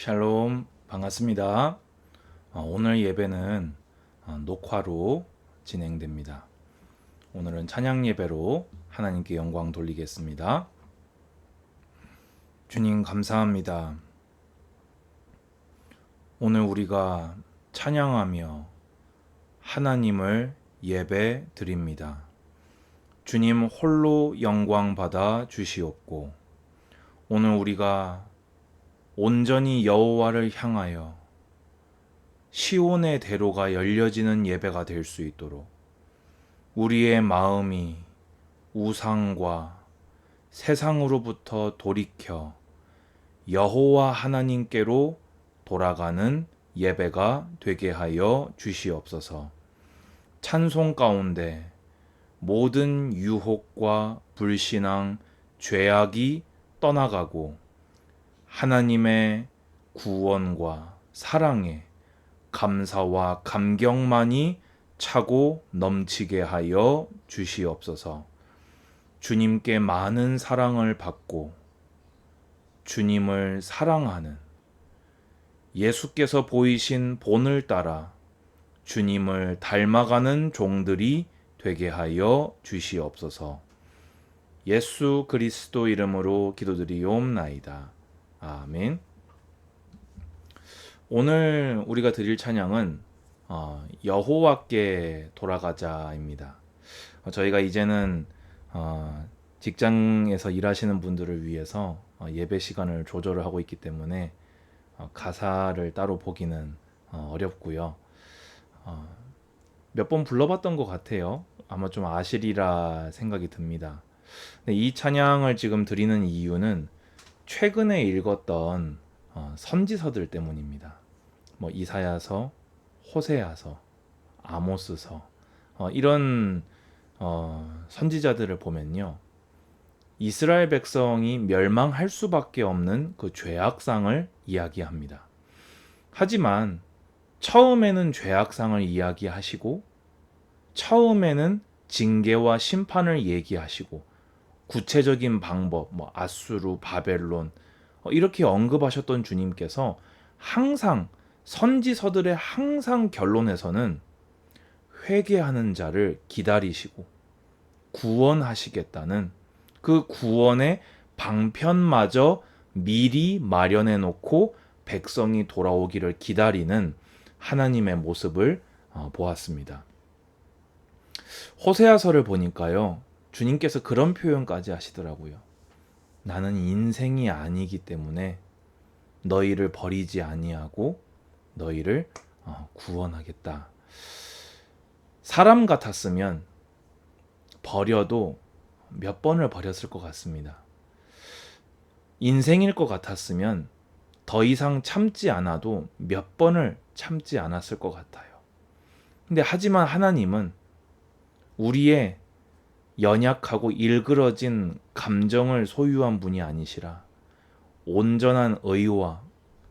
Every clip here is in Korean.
샬롬 반갑습니다. 어, 오늘 예배는 어, 녹화로 진행됩니다. 오늘은 찬양 예배로 하나님께 영광 돌리겠습니다. 주님 감사합니다. 오늘 우리가 찬양하며 하나님을 예배 드립니다. 주님 홀로 영광 받아 주시옵고 오늘 우리가 온전히 여호와를 향하여 시온의 대로가 열려지는 예배가 될 수 있도록 우리의 마음이 우상과 세상으로부터 돌이켜 여호와 하나님께로 돌아가는 예배가 되게 하여 주시옵소서. 찬송 가운데 모든 유혹과 불신앙, 죄악이 떠나가고 하나님의 구원과 사랑에 감사와 감격만이 차고 넘치게 하여 주시옵소서. 주님께 많은 사랑을 받고 주님을 사랑하는 예수께서 보이신 본을 따라 주님을 닮아가는 종들이 되게 하여 주시옵소서. 예수 그리스도 이름으로 기도드리옵나이다. 아멘. 오늘 우리가 드릴 찬양은 어, 여호와께 돌아가자입니다. 어, 저희가 이제는 어, 직장에서 일하시는 분들을 위해서 어, 예배 시간을 조절을 하고 있기 때문에 어, 가사를 따로 보기는 어, 어렵고요. 몇번 불러봤던 것 같아요. 아마 좀 아시리라 생각이 듭니다. 이 찬양을 지금 드리는 이유는 최근에 읽었던 어, 선지서들 때문입니다. 뭐 이사야서, 호세아서, 아모스서 어, 이런 어, 선지자들을 보면요. 이스라엘 백성이 멸망할 수밖에 없는 그 죄악상을 이야기합니다. 하지만 처음에는 죄악상을 이야기하시고 처음에는 징계와 심판을 얘기하시고 구체적인 방법, 뭐 아수르, 바벨론 어, 이렇게 언급하셨던 주님께서 항상 선지서들의 항상 결론에서는 회개하는 자를 기다리시고 구원하시겠다는 그 구원의 방편마저 미리 마련해 놓고 백성이 돌아오기를 기다리는 하나님의 모습을 어, 보았습니다. 호세아서를 보니까요. 주님께서 그런 표현까지 하시더라고요. 나는 인생이 아니기 때문에 너희를 버리지 아니하고 너희를 어, 구원하겠다. 사람 같았으면 버려도 몇 번을 버렸을 것 같습니다. 인생일 것 같았으면 더 이상 참지 않아도 몇 번을 참지 않았을 것 같아요. 근데 하지만 하나님은 우리의 연약하고 일그러진 감정을 소유한 분이 아니시라 온전한 의와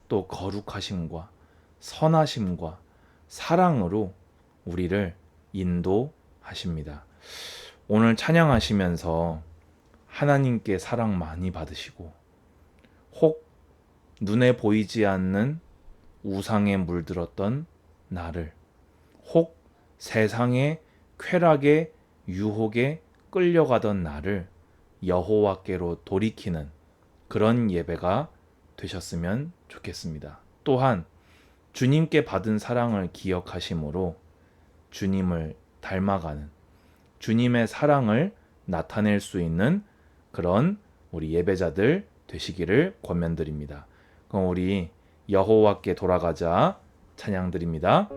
또 거룩하심과 선하심과 사랑으로 우리를 인도하십니다. 오늘 찬양하시면서 하나님께 사랑 많이 받으시고 혹 눈에 보이지 않는 우상에 물들었던 나를 혹 세상의 쾌락에 유혹에 끌려가던 나를 여호와께로 돌이키는 그런 예배가 되셨으면 좋겠습니다. 또한 주님께 받은 사랑을 기억하심으로 주님을 닮아가는 주님의 사랑을 나타낼 수 있는 그런 우리 예배자들 되시기를 권면드립니다. 그럼 우리 여호와께 돌아가자 찬양드립니다.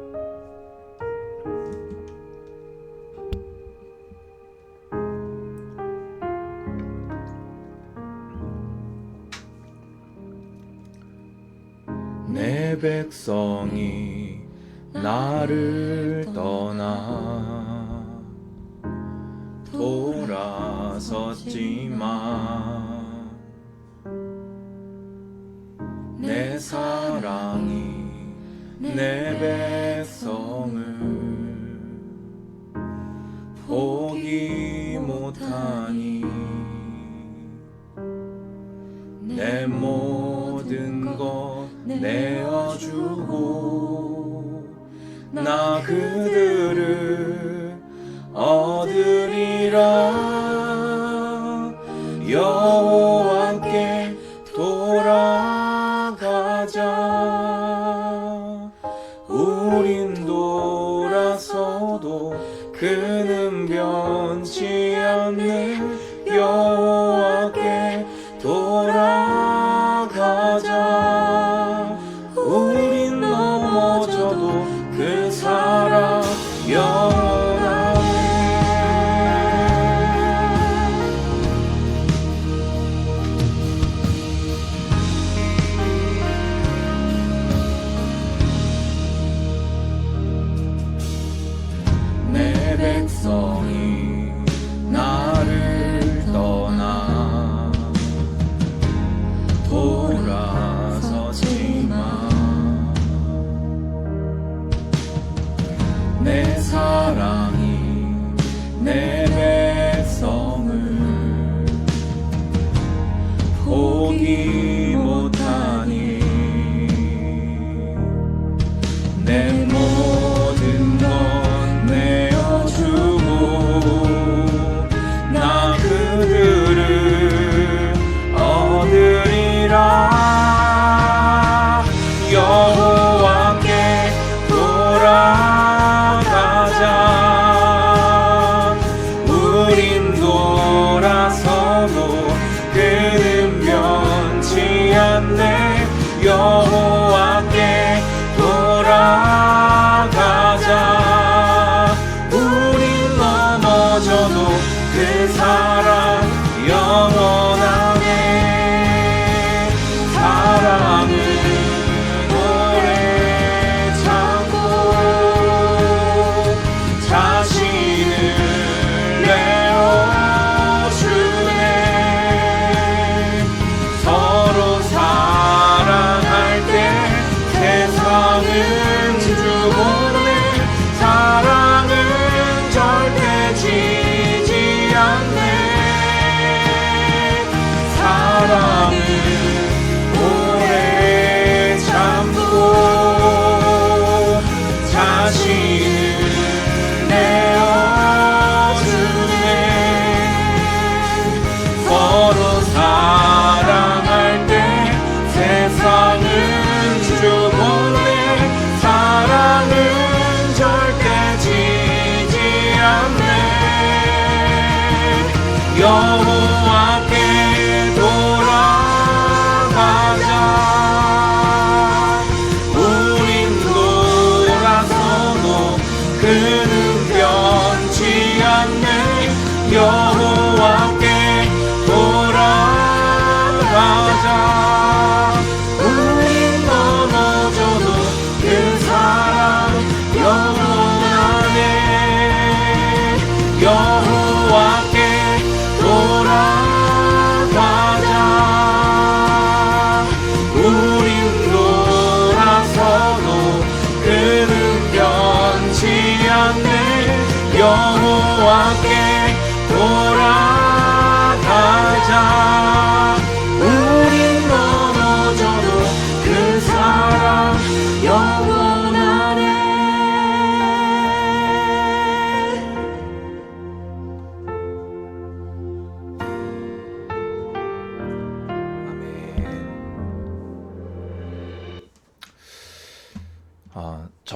백성이 나를 떠나 돌아섰지만 내 사랑이 내 우린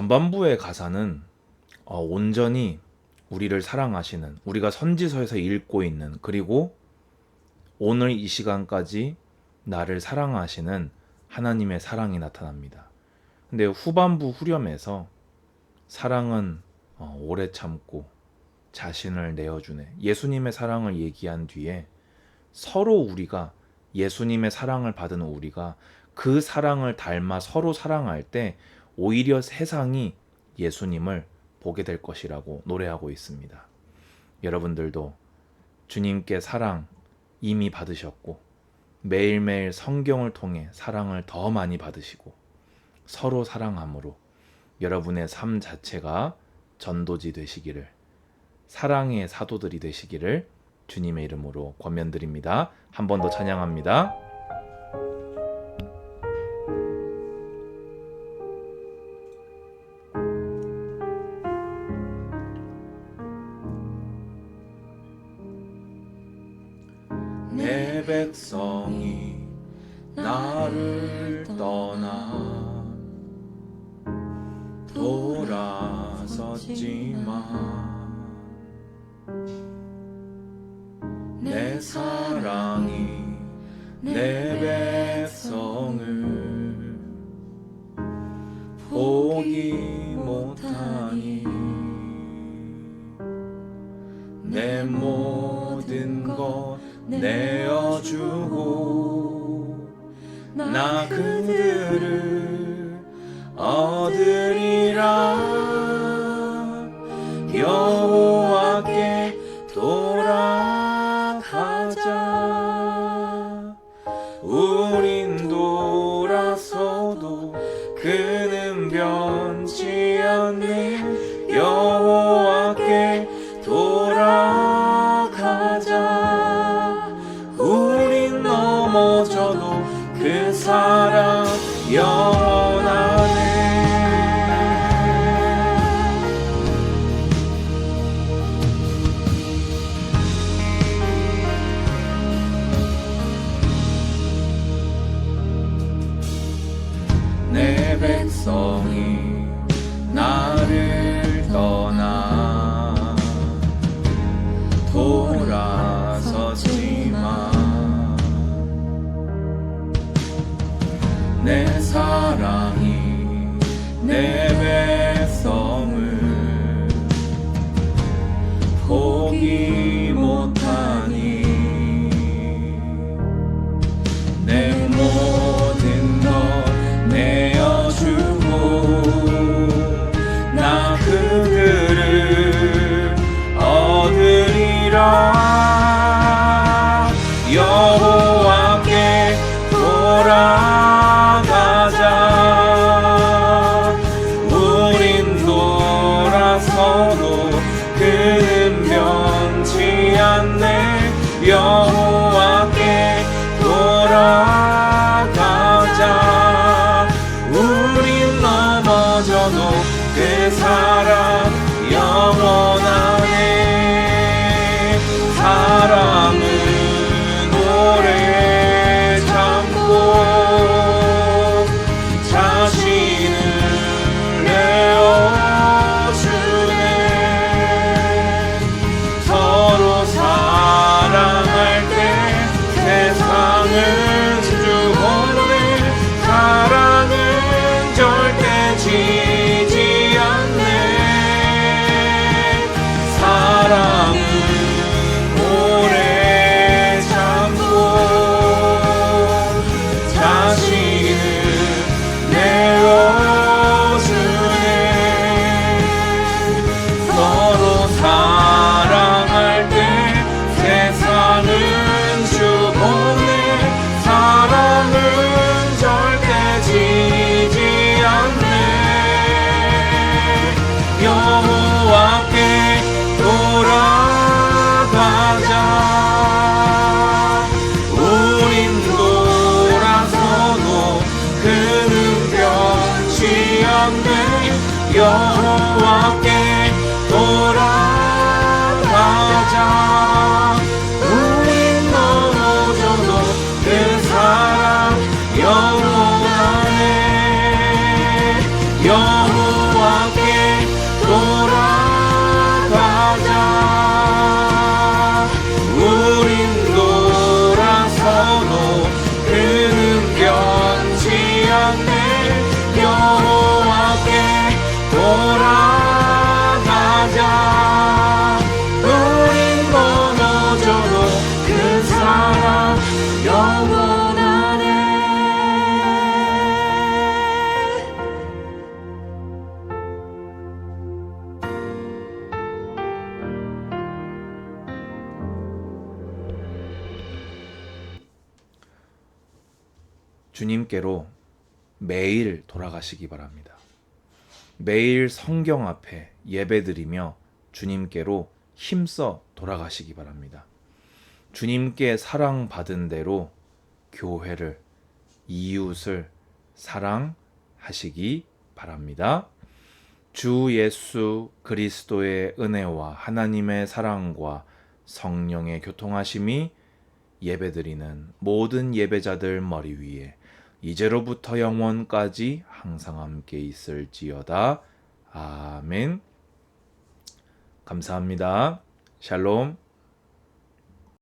전반부의 가사는 어, 온전히 우리를 사랑하시는 우리가 선지서에서 읽고 있는 그리고 오늘 이 시간까지 나를 사랑하시는 하나님의 사랑이 나타납니다. 근데 후반부 후렴에서 사랑은 어, 오래 참고 자신을 내어주네. 예수님의 사랑을 얘기한 뒤에 서로 우리가 예수님의 사랑을 받은 우리가 그 사랑을 닮아 서로 사랑할 때 오히려 세상이 예수님을 보게 될 것이라고 노래하고 있습니다. 여러분들도 주님께 사랑 이미 받으셨고 매일매일 성경을 통해 사랑을 더 많이 받으시고 서로 사랑함으로 여러분의 삶 자체가 전도지 되시기를 사랑의 사도들이 되시기를 주님의 이름으로 권면드립니다. 한 번 더 찬양합니다. 백성이 나를 떠나 돌아섰지만 내 사랑이 내 백성을 보기 못하니 내 모든 것 내어주고 나 그들을 주님께로 매일 돌아가시기 바랍니다. 매일 성경 앞에 예배드리며 주님께로 힘써 돌아가시기 바랍니다. 주님께 사랑받은 대로 교회를, 이웃을 사랑하시기 바랍니다. 주 예수 그리스도의 은혜와 하나님의 사랑과 성령의 교통하심이 예배드리는 모든 예배자들 머리 위에 이제로부터 영원까지 항상 함께 있을지어다. 아멘. 감사합니다. 샬롬.